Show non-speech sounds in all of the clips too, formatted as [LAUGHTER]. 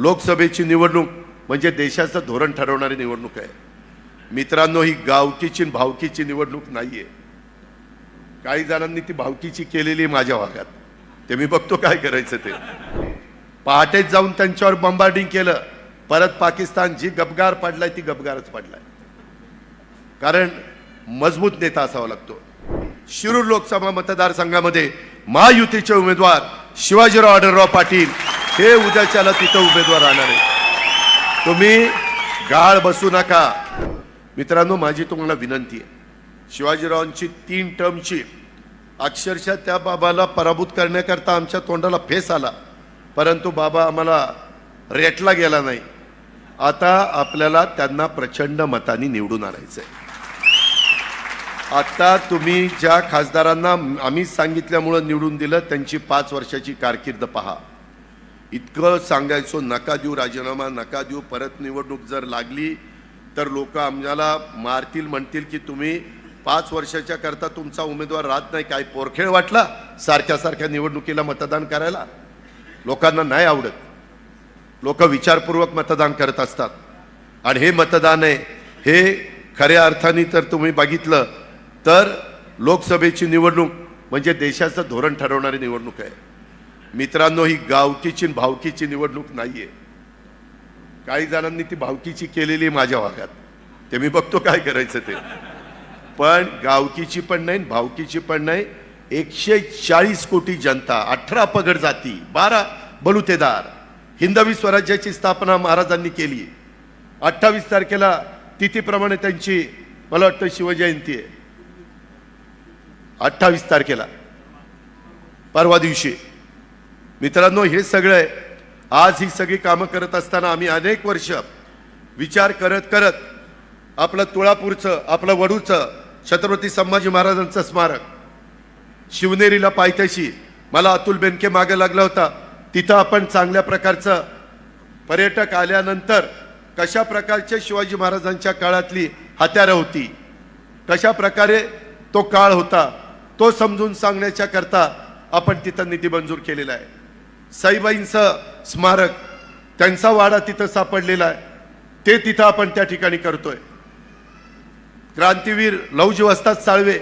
लोकसभेची निवडणूक म्हणजे देशाचं धोरण ठरवणारी निवडणूक आहे. मित्रांनो ही गावकीची भावकीची निवडणूक नाहीये. काही जणांनी ती भावकीची केलेली आहे माझ्या भागात. ते मी बघतो काय करायचं ते. पहाटेच जाऊन त्यांच्यावर बंबार्डिंग केलं. परत पाकिस्तान जी गबगार पडलाय ती गबगारच पडलाय. कारण मजबूत नेता असावा लागतो. शिरूर लोकसभा मतदारसंघामध्ये महायुतीचे उमेदवार शिवाजीराव आढळराव पाटील हे उद्याच्याला तिथं उमेदवार राहणार आहे. तुम्ही गाळ बसू नका. मित्रांनो माझी तुम्हाला विनंती आहे. शिवाजीरावांची तीन टर्मची अक्षरशः त्या बाबाला पराभूत करण्याकरता आमच्या तोंडाला फेस आला. परंतु बाबा आम्हाला रेटला गेला नाही. आता आपल्याला त्यांना प्रचंड मताने निवडून आणायचं आहे आता तुम्ही ज्या खासदारांना आम्ही सांगितल्यामुळं निवडून दिलं त्यांची पाच वर्षाची कारकीर्द पहा. इतकं सांगायचो नका देऊ राजीनामा नका देऊ परत निवडणूक जर लागली तर लोक आम्हाला मारतील म्हणतील की तुम्ही पाच वर्षाच्या करता तुमचा उमेदवार राहत नाही. काय पोरखेळ वाटला सारख्या सारख्या निवडणुकीला मतदान करायला? लोकांना नाही आवडत. लोक विचारपूर्वक मतदान करत असतात. आणि हे मतदान आहे हे खऱ्या अर्थाने तर तुम्ही बघितलं तर लोकसभेची निवडणूक म्हणजे देशाचं धोरण ठरवणारी निवडणूक आहे. मित्रांनो ही गावकीची भावकीची निवडणूक नाहीये. काही जणांनी ती भावकीची केलेली आहे माझ्या भागात. ते मी बघतो काय करायचं ते. पण गावकीची पण नाही भावकीची पण नाही. एकशे चाळीस कोटी जनता अठरा पगड जाती बारा बलुतेदार. हिंदवी स्वराज्याची स्थापना महाराजांनी केली अठ्ठावीस तारखेला तिथीप्रमाणे त्यांची मला वाटतं शिवजयंती आहे. अठ्ठावीस तारखेला. परवा दिवशी. मित्रांनो हे सगळं आहे आज ही सगळी कामं करत असताना आम्ही अनेक वर्ष विचार करत करत आपलं तुळापूरचं आपलं वडूचं छत्रपती संभाजी महाराजांचं स्मारक शिवनेरीला पायथ्याशी मला अतुल बेनके मागे लागला होता. तिथं आपण चांगल्या प्रकारचं पर्यटक आल्यानंतर कशा प्रकारचे शिवाजी महाराजांच्या काळातली हत्यारं होती कशा प्रकारे तो काळ होता तो समजून सांगण्याच्या करता आपण तिथं निधी मंजूर केलेला आहे. साईबाईंचं स्मारक त्यांचा वाडा तिथं सापडलेला आहे. ते तिथं आपण त्या ठिकाणी करतोय. क्रांतीवीर लौजी वस्ताद साळवे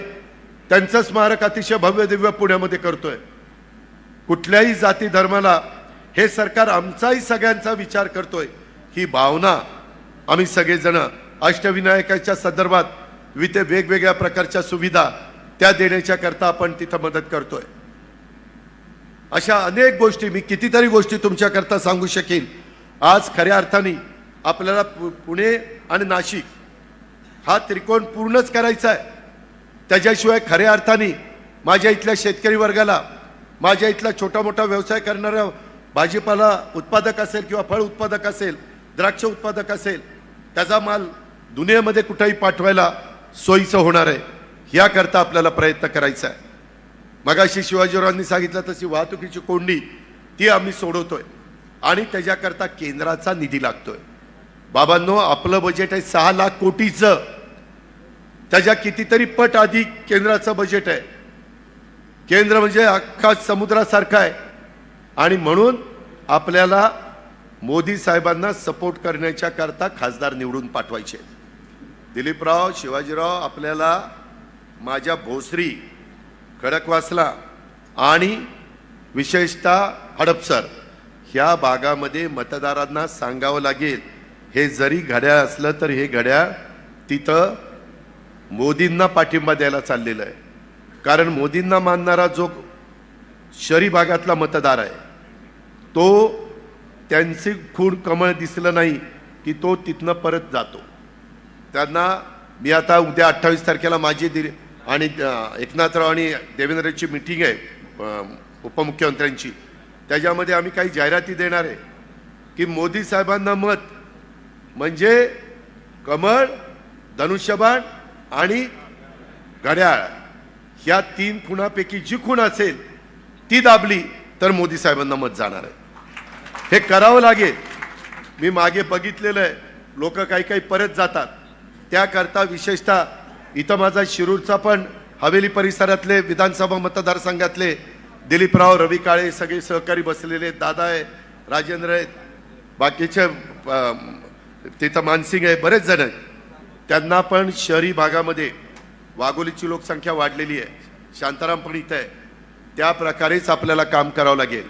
त्यांचं स्मारक अतिशय भव्य दिव्य पुण्यामध्ये करतोय. कुठल्याही जाती धर्माला हे सरकार आमचाही सगळ्यांचा विचार करतोय. ही भावना आम्ही सगळेजण अष्टविनायकाच्या संदर्भात विथे वेगवेगळ्या प्रकारच्या सुविधा त्या देण्याच्या करता आपण तिथं मदत करतोय. अशा अनेक गोष्टी मी कितीतरी गोष्टी तुमच्याकरता सांगू शकेन. आज खऱ्या अर्थाने आपल्याला पु- पुणे आणि नाशिक हा त्रिकोण पूर्णच करायचा आहे. त्याच्याशिवाय खऱ्या अर्थाने माझ्या इथल्या शेतकरी वर्गाला माझ्या इथला छोटा मोठा व्यवसाय करणारा भाजीपाला उत्पादक असेल किंवा फळ उत्पादक असेल द्राक्ष उत्पादक असेल त्याचा माल दुनियेमध्ये कुठेही पाठवायला सोयीचं होणार आहे. याकरता आपल्याला प्रयत्न करायचा आहे. मगाशी शिवाजीरावांनी सांगितलं तशी वाहतुकीची कोंडी ती आम्ही सोडवतोय. आणि त्याच्याकरता केंद्राचा निधी लागतोय. बाबांनो आपलं बजेट आहे सहा लाख कोटीचं. त्याच्या कितीतरी पट अधिक केंद्राचं बजेट आहे. केंद्र म्हणजे अख्खा समुद्रासारखा आहे. आणि म्हणून आपल्याला मोदी साहेबांना सपोर्ट करण्याच्या करता खासदार निवडून पाठवायचे दिलीपराव शिवाजीराव आपल्याला माझ्या भोसरी खडकवासला आणि विशेषतः हडपसर ह्या भागामध्ये मतदारांना सांगावं लागेल. हे जरी घड्याळ असलं तर हे घड्याळ तिथं मोदींना पाठिंबा द्यायला चाललेलं आहे. कारण मोदींना मानणारा जो शहरी भागातला मतदार आहे तो त्यांचे खूण कमळ दिसलं नाही की तो तिथनं परत जातो. त्यांना मी आता उद्या अठ्ठावीस तारखेला माझी दिली आणि एकनाथराव आणि देवेंद्रची मिटिंग आहे उपमुख्यमंत्र्यांची. त्याच्यामध्ये आम्ही काही जाहिराती देणार आहे की मोदी साहेबांना मत म्हणजे कमळ धनुष्यबाण आणि घड्याळ ह्या तीन खुणापैकी जी खूण असेल ती दाबली तर मोदी साहेबांना मत जाणार आहे. हे करावं लागेल. मी मागे बघितलेलं आहे लोक काही काही परत जातात. त्याकरता विशेषतः इथं माझा शिरूरचा पण हवेली परिसरातले विधानसभा मतदारसंघातले दिलीपराव रवी काळे सगळे सहकारी बसलेले दादा आहे राजेंद्र आहेत. बाकीचे तिथं मानसिंग आहे बरेच जण आहेत. त्यांना पण शहरी भागामध्ये वाघोलीची लोकसंख्या वाढलेली आहे. शांताराम पण इथं आहे. त्या प्रकारेच आपल्याला काम करावं लागेल.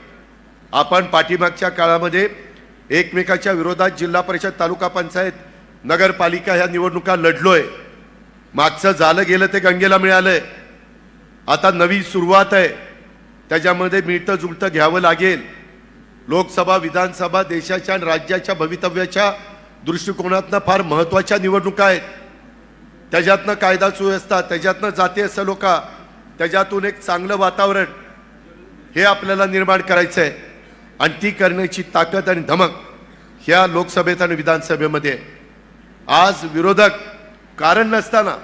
आपण पाठीमागच्या काळामध्ये एकमेकाच्या विरोधात जिल्हा परिषद तालुका पंचायत नगरपालिका ह्या निवडणुका लढलो आहे मागचं झालं गेलं ते गंगेला मिळालंय. आता नवी सुरुवात आहे. त्याच्यामध्ये मिळतं जुळतं घ्यावं लागेल. लोकसभा विधानसभा देशाच्या आणि राज्याच्या भवितव्याच्या दृष्टिकोनातनं फार महत्त्वाच्या निवडणुका आहेत. त्याच्यातनं कायदा सुव्यवस्था त्याच्यातनं जातीय सलोखा त्याच्यातून एक चांगलं वातावरण हे आपल्याला निर्माण करायचं आहे आणि ती करण्याची ताकद आणि धमक ह्या लोकसभेत आणि विधानसभेमध्ये. आहे. आज विरोधक कारण नसताना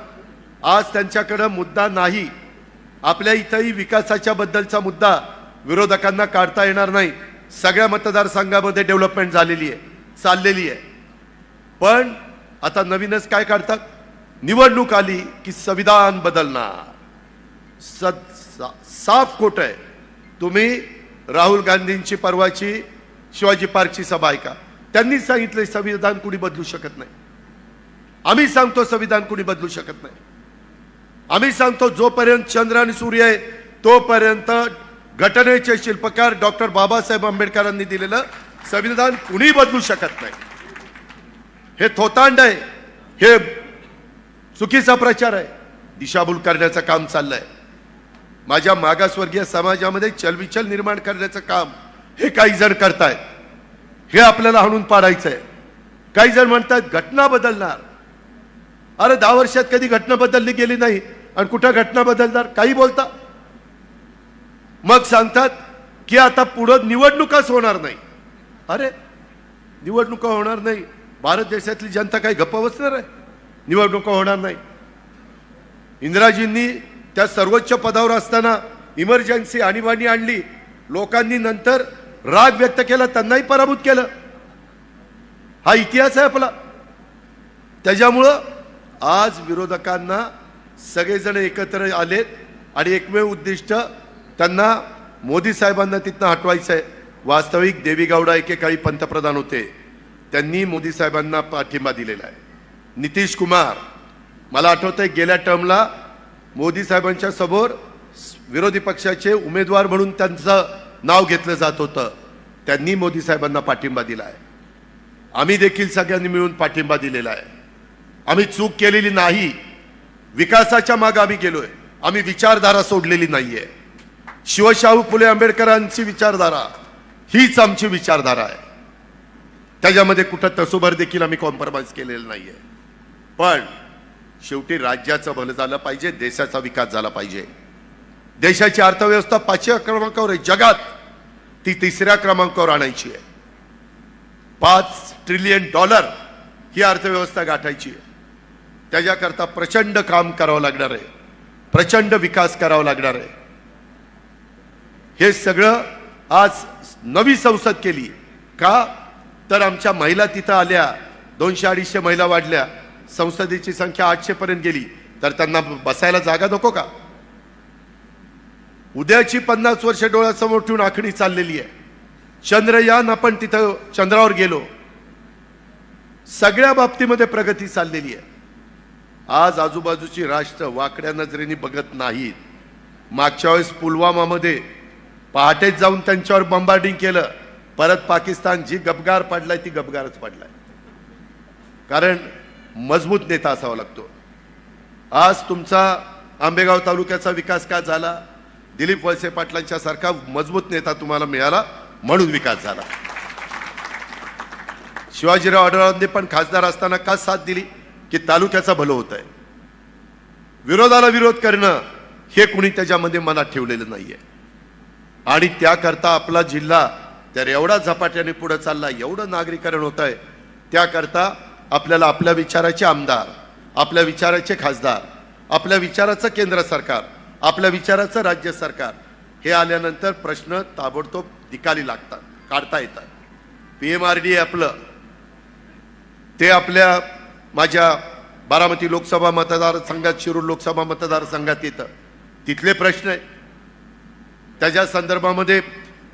आज त्यांच्याकडं मुद्दा नाही. आपल्या इथंही विकासाच्या बद्दलचा मुद्दा विरोधकांना काढता येणार नाही. सगळ्या मतदारसंघामध्ये डेव्हलपमेंट झालेली आहे चाललेली आहे. पण आता नवीनच काय काढतात? निवडणूक आली की संविधान बदलणार. सद सा- साफ खोट आहे. तुम्ही राहुल गांधींची परवाची शिवाजी पार्कची सभा ऐका. त्यांनी सांगितलं संविधान कुणी बदलू शकत नाही. आम्ही सांगतो संविधान कुणी बदलू शकत नाही. आम्ही सांगतो जोपर्यंत चंद्र आणि सूर्य आहे तोपर्यंत घटनेचे शिल्पकार डॉक्टर बाबासाहेब आंबेडकरांनी दिलेलं संविधान कुणी बदलू शकत नाही. हे थोतांड आहे. हे चुकीचा प्रचार आहे. दिशाभूल करण्याचं काम चाललंय. माझ्या मागासवर्गीय समाजामध्ये चलविचल निर्माण करण्याचं काम हे काही जण करतायत. हे आपल्याला हाणून पाडायचं आहे काही जण म्हणतात घटना बदलणार. अरे दहा वर्षात कधी घटना बदलली गेली नाही. आणि कुठं घटना बदलणार? काही बोलता. मग सांगतात की आता पुढं निवडणुकाच होणार नाही. अरे निवडणुका होणार नाही. भारत देशातली जनता काही गप्प बसणार आहे? निवडणुका होणार नाही. इंदिराजींनी त्या सर्वोच्च पदावर असताना इमर्जन्सी आणीबाणी आणली. लोकांनी नंतर राग व्यक्त केला त्यांनाही पराभूत केलं. हा इतिहास आहे आपला. त्याच्यामुळं आज विरोधकांना सगळेजण एकत्र आलेत आणि एकमेव उद्दिष्ट त्यांना मोदी साहेबांना तिथनं हटवायचं आहे वास्तविक देवीगौडा एकेकाळी पंतप्रधान होते. त्यांनी मोदी साहेबांना पाठिंबा दिलेला आहे. नितीश कुमार मला आठवतंय गेल्या टर्मला मोदी साहेबांच्या समोर विरोधी पक्षाचे उमेदवार म्हणून त्यांचं नाव घेतलं जात होतं. त्यांनी मोदी साहेबांना पाठिंबा दिला आहे आम्ही देखील सगळ्यांनी मिळून पाठिंबा दिलेला आहे. आम्ही चूक केलेली नाही. विकासाच्या मागे आम्ही गेलोय. आम्ही विचारधारा सोडलेली नाहीये. शिवशाहू फुले आंबेडकरांची विचारधारा हीच आमची विचारधारा आहे. त्याच्यामध्ये कुठं तसोभर देखील आम्ही कॉम्प्रोमाइज केलेलं नाहीये. पण शेवटी राज्याचं भलं झालं पाहिजे देशाचा विकास झाला पाहिजे. देशाची अर्थव्यवस्था पाचव्या क्रमांकावर आहे. जगात ती तिसऱ्या क्रमांकावर आणायची आहे. पाच ट्रिलियन डॉलर ही अर्थव्यवस्था गाठायची आहे. त्याच्याकरता प्रचंड काम करावं लागणार आहे. प्रचंड विकास करावा लागणार आहे. हे सगळं आज नवी संसद केली. का? तर आमच्या महिला तिथं आल्या. दोनशे अडीचशे महिला वाढल्या. संसदेची संख्या आठशे पर्यंत गेली. तर त्यांना बसायला जागा नको का? उद्याची पन्नास वर्ष डोळ्यासमोर ठेवून आखणी चाललेली आहे. चंद्रयान आपण तिथं चंद्रावर गेलो. सगळ्या बाबतीमध्ये प्रगती चाललेली आहे. आज आजूबाजूची राष्ट्र वाकड्या नजरेने बघत नाहीत. मागच्या वेळेस पुलवामामध्ये पहाटेच जाऊन त्यांच्यावर बंबार्डिंग केलं. परत पाकिस्तान जी गबगार पडलाय ती गबगारच पडलाय. कारण मजबूत नेता असावा लागतो. आज तुमचा आंबेगाव तालुक्याचा विकास का झाला? दिलीप वळसे पाटलांच्या सारखा मजबूत नेता तुम्हाला मिळाला म्हणून विकास झाला. शिवाजीराव आढळांनी पण खासदार असताना का साथ दिली? की तालुक्याचा भलं होत आहे विरोधाला विरोध करणं हे कुणी त्याच्यामध्ये मनात ठेवलेलं नाही आहे आणि त्याकरता आपला जिल्हा तर एवढा झपाट्याने पुढं चालला एवढं नागरीकरण होत आहे त्याकरता आपल्याला आपल्या विचाराचे आमदार आपल्या विचाराचे खासदार आपल्या विचाराचं केंद्र सरकार आपल्या विचाराचं राज्य सरकार हे आल्यानंतर प्रश्न ताबडतोब निकाली लागतात काढता येतात. पी एम आर डी आपलं ते आपल्या माझ्या बारामती लोकसभा मतदारसंघात शिरूर लोकसभा मतदारसंघात येतं तिथले प्रश्न आहे त्याच्या संदर्भामध्ये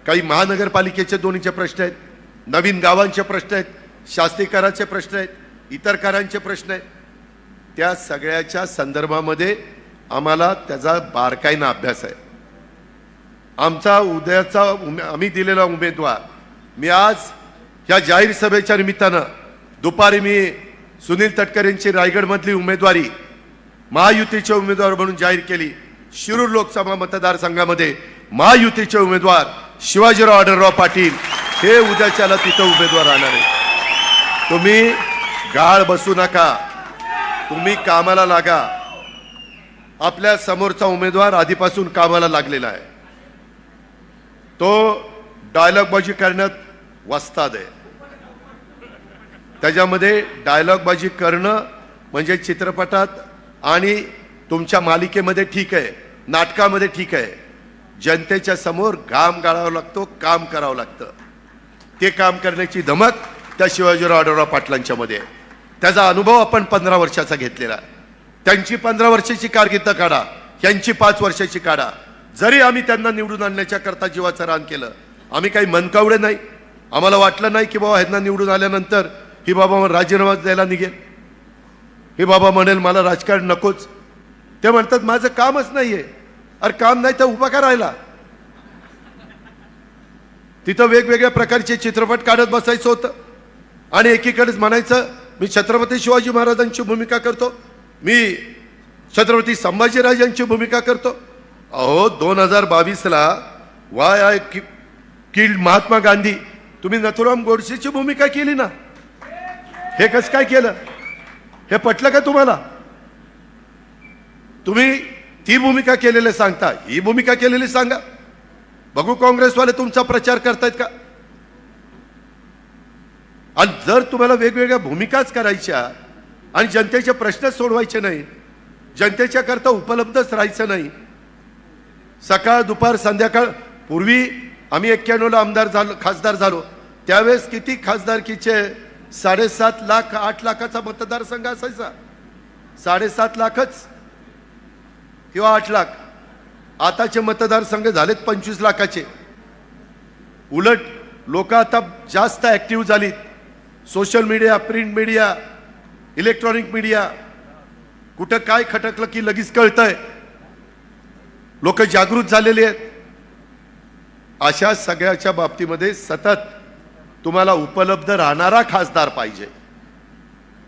काही महानगरपालिकेचे दोन्हीचे प्रश्न आहेत. नवीन गावांचे प्रश्न आहेत. शास्त्रीकराचे प्रश्न आहेत. इतर करांचे प्रश्न आहेत. त्या सगळ्याच्या संदर्भामध्ये आम्हाला त्याचा बारकाईनं अभ्यास आहे. आमचा उद्याचा उमे आम्ही दिलेला उमेदवार मी आज ह्या जाहीर सभेच्या निमित्तानं दुपारी मी सुनील तटकरेंची रायगडमधली उमेदवारी महायुतीचे उमेदवार म्हणून जाहीर केली. शिरूर लोकसभा मतदारसंघामध्ये महायुतीचे उमेदवार शिवाजीराव आढळराव पाटील हे उद्याच्याला तिथं उमेदवार राहणार आहे तुम्ही गाळ बसू नका. तुम्ही कामाला लागा. आपल्या समोरचा उमेदवार आधीपासून कामाला लागलेला आहे. तो डायलॉगबाजी करण्यात वस्ताद आहे. त्याच्यामध्ये डायलॉगबाजी करणं म्हणजे चित्रपटात आणि तुमच्या मालिकेमध्ये ठीक आहे नाटकामध्ये ठीक आहे. जनतेच्या समोर घाम गाळावा लागतो काम करावं लागतं. ते काम करण्याची धमक त्या शिवाजीराव आढळराव पाटलांच्यामध्ये आहे त्याचा अनुभव आपण पंधरा वर्षाचा घेतलेला त्यांची पंधरा वर्षाची कारकीर्द काढा यांची पाच वर्षाची काढा. जरी आम्ही त्यांना निवडून आणण्याच्या करता जीवाचं रान केलं आम्ही काही मनकावडे नाही. आम्हाला वाटलं नाही की बाबा ह्यांना निवडून आल्यानंतर ही बाबा मला राजीनामा द्यायला निघेल. हे बाबा म्हणेल मला राजकारण नकोच. ते म्हणतात माझं कामच नाही आहे अरे काम नाही तर उभा का राहिला तिथं वेगवेगळ्या प्रकारचे चित्रपट काढत बसायचं होतं. आणि एकीकडेच म्हणायचं मी छत्रपती शिवाजी महाराजांची भूमिका करतो. मी छत्रपती संभाजीराजांची भूमिका करतो. अहो दोन हजार बावीसला why I killed Mahatma Gandhi तुम्ही नथुराम गोडसेची भूमिका केली ना. हे कसं काय केलं? हे पटलं का तुम्हाला? तुम्ही ती भूमिका केलेली सांगता ही भूमिका केलेली सांगा. बघू काँग्रेसवाले तुमचा प्रचार करतायत का? आणि जर तुम्हाला वेगवेगळ्या भूमिकाच करायच्या आणि जनतेचे प्रश्न सोडवायचे नाही जनतेच्या करता उपलब्धच राहायचं नाही सकाळ दुपार संध्याकाळ पूर्वी आम्ही एक्क्याण्णवला आमदार झालो खासदार झालो. त्यावेळेस किती खासदारकीचे साडेसात लाख आठ लाखाचा मतदारसंघ असायचा. साडेसात लाखच किंवा आठ लाख. आताचे मतदारसंघ झालेत पंचवीस लाखाचे. उलट लोक आता जास्त ऍक्टिव्ह झालीत. Social media print media electronic media कुठं काय खटकलं की लगेच कळतंय. लोक जागृत झालेले आहेत. अशा सगळ्याच्या बाबतीमध्ये सतत तुम्हाला उपलब्ध राहणारा खासदार पाहिजे.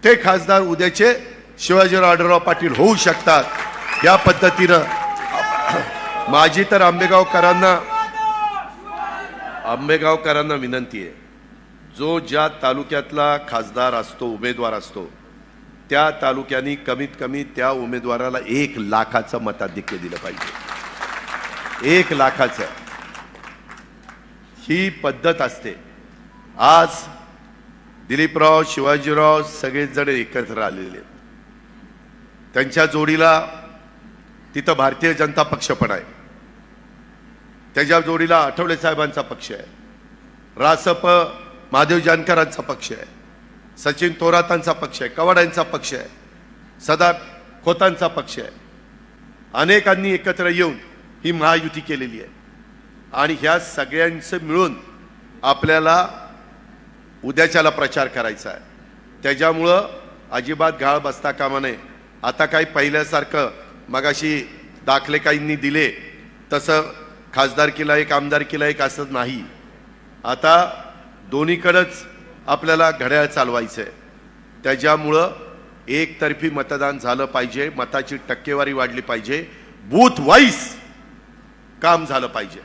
ते खासदार उद्याचे शिवाजीराव आढळराव पाटील होऊ शकतात. या पद्धतीनं [CLEARS THROAT] माझी तर आंबेगावकरांना आंबेगावकरांना विनंती आहे. जो ज्या तालुक्यातला खासदार असतो उमेदवार असतो त्या तालुक्यांनी कमीत कमी त्या उमेदवाराला एक लाखाचं मताधिक्य दिलं पाहिजे. एक लाखाचं. ही पद्धत असते. आज दिलीपराव शिवाजीराव सगळेजण एकत्र आलेले आहेत. त्यांच्या जोडीला तिथं भारतीय जनता पक्ष पण आहे. त्याच्या जोडीला आठवले साहेबांचा पक्ष आहे. रासप महादेव जानकरांचा पक्ष आहे. सचिन थोरातांचा पक्ष आहे. कवाड्यांचा पक्ष आहे. सदा खोतांचा पक्ष आहे. अनेकांनी एकत्र येऊन ही महायुती केलेली आहे. आणि ह्या सगळ्यांचं मिळून आपल्याला उद्याच्याला प्रचार करायचा आहे. त्याच्यामुळं अजिबात गाळ बसता कामा नये. आता काही पहिल्यासारखं मगाशी दाखले काहींनी दिले तसं खासदारकीला एक आमदारकीला एक असं नाही. आता दोन्हीकडंच आपल्याला घड्याळ चालवायचं आहे त्याच्यामुळं एकतर्फी मतदान झालं पाहिजे मताची टक्केवारी वाढली पाहिजे बूथ वाईज काम झालं पाहिजे.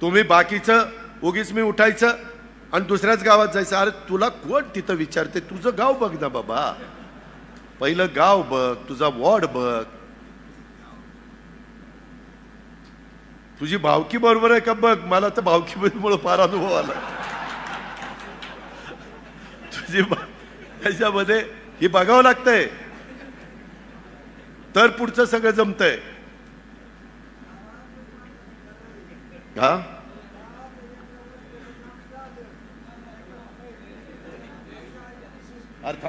तुम्ही बाकीचं उगीच मी उठायचं आणि दुसऱ्याच गावात जायचं अरे तुला कोण तिथं विचारते? तुझं गाव बघ ना बाबा. पहिलं गाव बघ तुझा वॉर्ड बघ. तुझी भावकी बरोबर आहे का बघ? मला तर भावकीमुळे फार अनुभव आला. तुझी त्याच्यामध्ये हे बघावं लागतंय. तर पुढचं सगळं जमतंय. हा?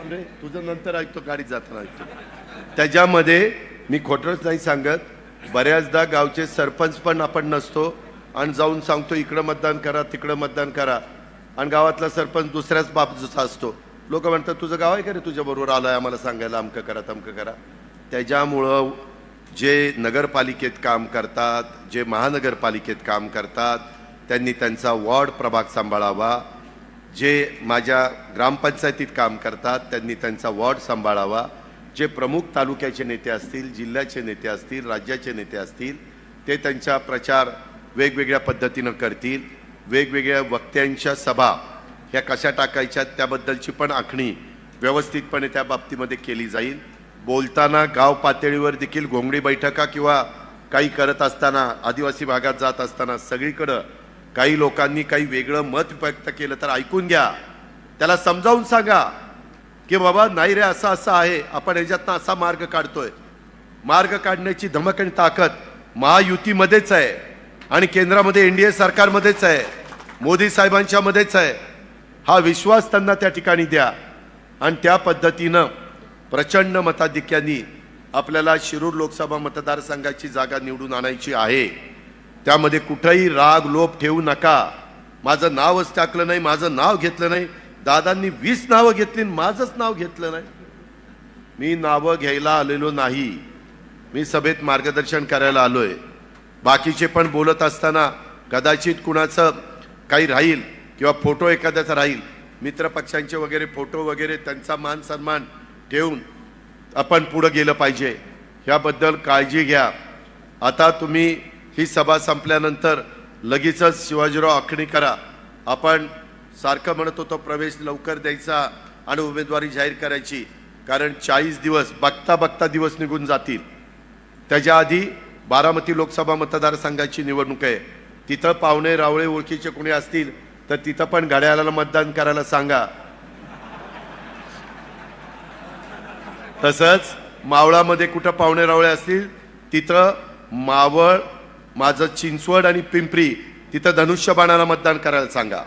रे तुझं नंतर ऐकतो गाडीत जाताना ऐकतो. त्याच्यामध्ये मी खोटंच नाही सांगत. बऱ्याचदा गावचे सरपंच पण आपण नसतो आणि जाऊन सांगतो इकडं मतदान करा तिकडं मतदान करा. आणि गावातला सरपंच दुसऱ्याच बाजूचा असतो. लोक म्हणतात तुझं गाव आहे का रे? तुझ्याबरोबर आलं आहे आम्हाला सांगायला अमकं करा तमकं करा. त्याच्यामुळं जे नगरपालिकेत काम करतात जे महानगरपालिकेत काम करतात त्यांनी त्यांचा वॉर्ड प्रभाग सांभाळावा. जे माझ्या ग्रामपंचायतीत काम करतात त्यांनी त्यांचा वॉर्ड सांभाळावा. जे प्रमुख तालुक्याचे नेते असतील जिल्ह्याचे नेते असतील राज्याचे नेते असतील ते त्यांचा प्रचार वेगवेगळ्या पद्धतीनं करतील. वेगवेगळ्या वक्त्यांच्या सभा ह्या कशा टाकायच्या त्याबद्दलची पण आखणी व्यवस्थितपणे त्या बाबतीमध्ये केली जाईल. बोलताना गाव पातळीवर देखील घोंगडी बैठका किंवा काही करत असताना आदिवासी भागात जात असताना सगळीकडं काही लोकांनी काही वेगळं मत व्यक्त केलं तर ऐकून घ्या. त्याला समजावून सांगा की बाबा नाही रे असं असं आहे. आपण ह्याच्यातनं असा मार्ग काढतोय. मार्ग काढण्याची धमक आणि ताकद महायुतीमध्येच आहे आणि केंद्रामध्ये एनडीए सरकारमध्येच आहे. मोदी साहेबांच्या मध्येच आहे. हा विश्वास त्यांना त्या ठिकाणी द्या. आणि त्या पद्धतीनं प्रचंड मताधिक्यांनी आपल्याला शिरूर लोकसभा मतदारसंघाची जागा निवडून आणायची आहे. त्यामध्ये कुठंही राग लोभ ठेवू नका. माझं नावच टाकलं नाही माझं नाव घेतलं नाही. दादांनी वीस नावं घेतली आणि माझंच नाव घेतलं नाही. मी नावं घ्यायला आलेलो नाही. मी सभेत मार्गदर्शन करायला आलो आहे बाकीचे पण बोलत असताना कदाचित कुणाचं काही राहील किंवा फोटो एखाद्याचा राहील मित्रपक्षांचे वगैरे फोटो वगैरे त्यांचा मान सन्मान ठेवून आपण पुढं गेलं पाहिजे. ह्याबद्दल काळजी घ्या. आता तुम्ही ही सभा संपल्यानंतर लगेचच शिवाजीराव आखणी करा. आपण सारखं म्हणत होतो प्रवेश लवकर द्यायचा आणि उमेदवारी जाहीर करायची. कारण चाळीस दिवस बघता बघता दिवस निघून जातील. त्याच्या आधी बारामती लोकसभा मतदारसंघाची निवडणूक आहे. तिथं पाहुणे रावळे ओळखीचे कोणी असतील तर तिथं पण घड्याळाला मतदान करायला सांगा. तसंच मावळामध्ये कुठं पाहुणे रावळे असतील तिथं मावळ माझं चिंचवड आणि पिंपरी तिथं धनुष्यबाणाला मतदान करायला सांगा.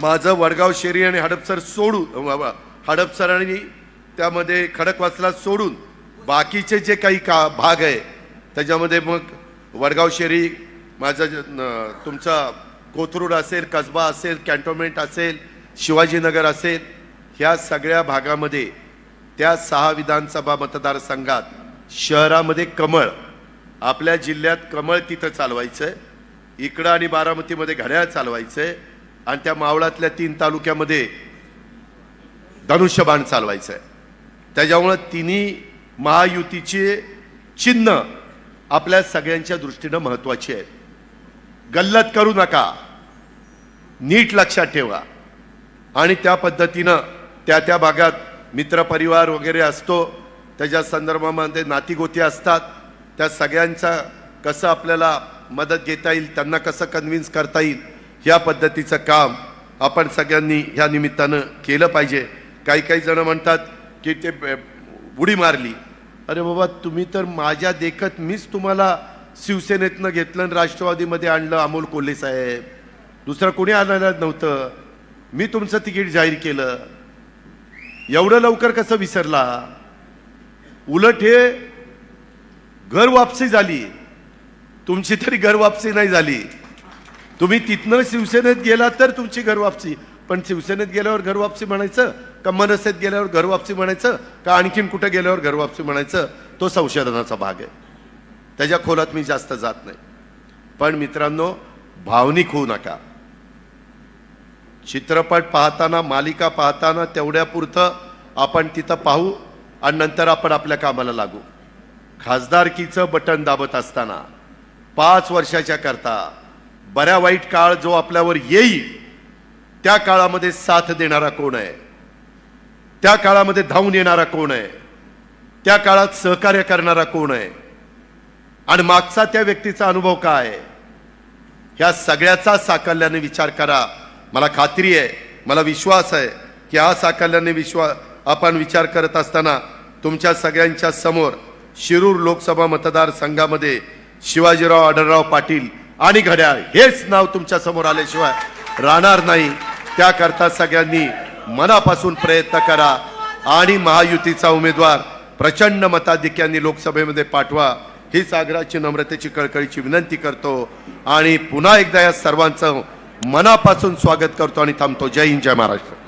माझं वडगाव शेरी आणि हडपसर सोडून हडपसर आणि त्यामध्ये खडकवासला सोडून बाकीचे जे काही का भाग आहे त्याच्यामध्ये मग वडगाव शेरी माझं तुमचा कोथरूड असेल कसबा असेल कॅन्टोन्मेंट असेल शिवाजीनगर असेल ह्या सगळ्या भागामध्ये त्या सहा विधानसभा मतदारसंघात शहरामध्ये कमळ आपल्या जिल्ह्यात कमळ तिथं चालवायचं आहे इकडं आणि बारामतीमध्ये घड्याळ चालवायचं आहे आणि त्या मावळातल्या तीन तालुक्यामध्ये धनुष्यबाण चालवायचं आहे त्याच्यामुळं तिन्ही महायुतीचे चिन्ह आपल्या सगळ्यांच्या दृष्टीनं महत्त्वाचे आहेत. गल्लत करू नका. नीट लक्षात ठेवा. आणि त्या पद्धतीनं त्या त्या भागात मित्रपरिवार वगैरे असतो. त्याच्या संदर्भामध्ये नातीगोती असतात. त्या सगळ्यांचा कसं आपल्याला मदत घेता येईल त्यांना कसं कन्व्हिन्स करता येईल ह्या पद्धतीचं काम आपण सगळ्यांनी ह्या निमित्तानं केलं पाहिजे. काही काही जण म्हणतात की ते उडी मारली. अरे बाबा तुम्ही तर माझ्या देखत मीच तुम्हाला शिवसेनेतनं घेतलं आणि राष्ट्रवादीमध्ये आणलं अमोल कोल्हे साहेब. दुसरं कोणी आणायला नव्हतं. मी तुमचं तिकीट जाहीर केलं. एवढं लवकर कसं विसरला? उलट हे घर वापसी झाली. तुमची तरी घर वापसी नाही झाली. तुम्ही तिथनं शिवसेनेत गेला तर तुमची घर वापसी. पण शिवसेनेत गेल्यावर घर वापसी म्हणायचं? का मनसेत गेल्यावर घर वापसी म्हणायचं? का आणखीन कुठं गेल्यावर घर वापसी म्हणायचं? तो संशोधनाचा भाग आहे. त्याच्या खोलात मी जास्त जात नाही. पण मित्रांनो भावनिक होऊ नका. चित्रपट पाहताना मालिका पाहताना तेवढ्यापुरतं आपण तिथं पाहू आणि नंतर आपण आपल्या कामाला लागू. खासदारकीचं बटन दाबत असताना पाच वर्षाच्या करता बऱ्या वाईट काळ जो आपल्यावर येईल त्या काळामध्ये साथ देणारा कोण आहे? त्या काळामध्ये धावून येणारा कोण आहे? त्या काळात सहकार्य करणारा कोण आहे? आणि मागचा त्या व्यक्तीचा अनुभव काय आहे? ह्या सगळ्याचा साकल्याने विचार करा. मला खात्री आहे मला विश्वास आहे की हा साकल्याने विश्वास आपण विचार करत असताना तुमच्या सगळ्यांच्या समोर शिरूर लोकसभा मतदारसंघामध्ये शिवाजीराव आढळराव पाटील आणि घड्याळ हेच नाव तुमच्यासमोर आल्याशिवाय राहणार नाही. त्याकरता सगळ्यांनी मनापासून प्रयत्न करा आणि महायुतीचा उमेदवार प्रचंड मताधिक्यांनी लोकसभेमध्ये पाठवा. हीच आग्राची नम्रतेची कळकळीची विनंती करतो आणि पुन्हा एकदा या सर्वांचं मनापासून स्वागत करतो आणि थांबतो. जय हिंद जय महाराष्ट्र.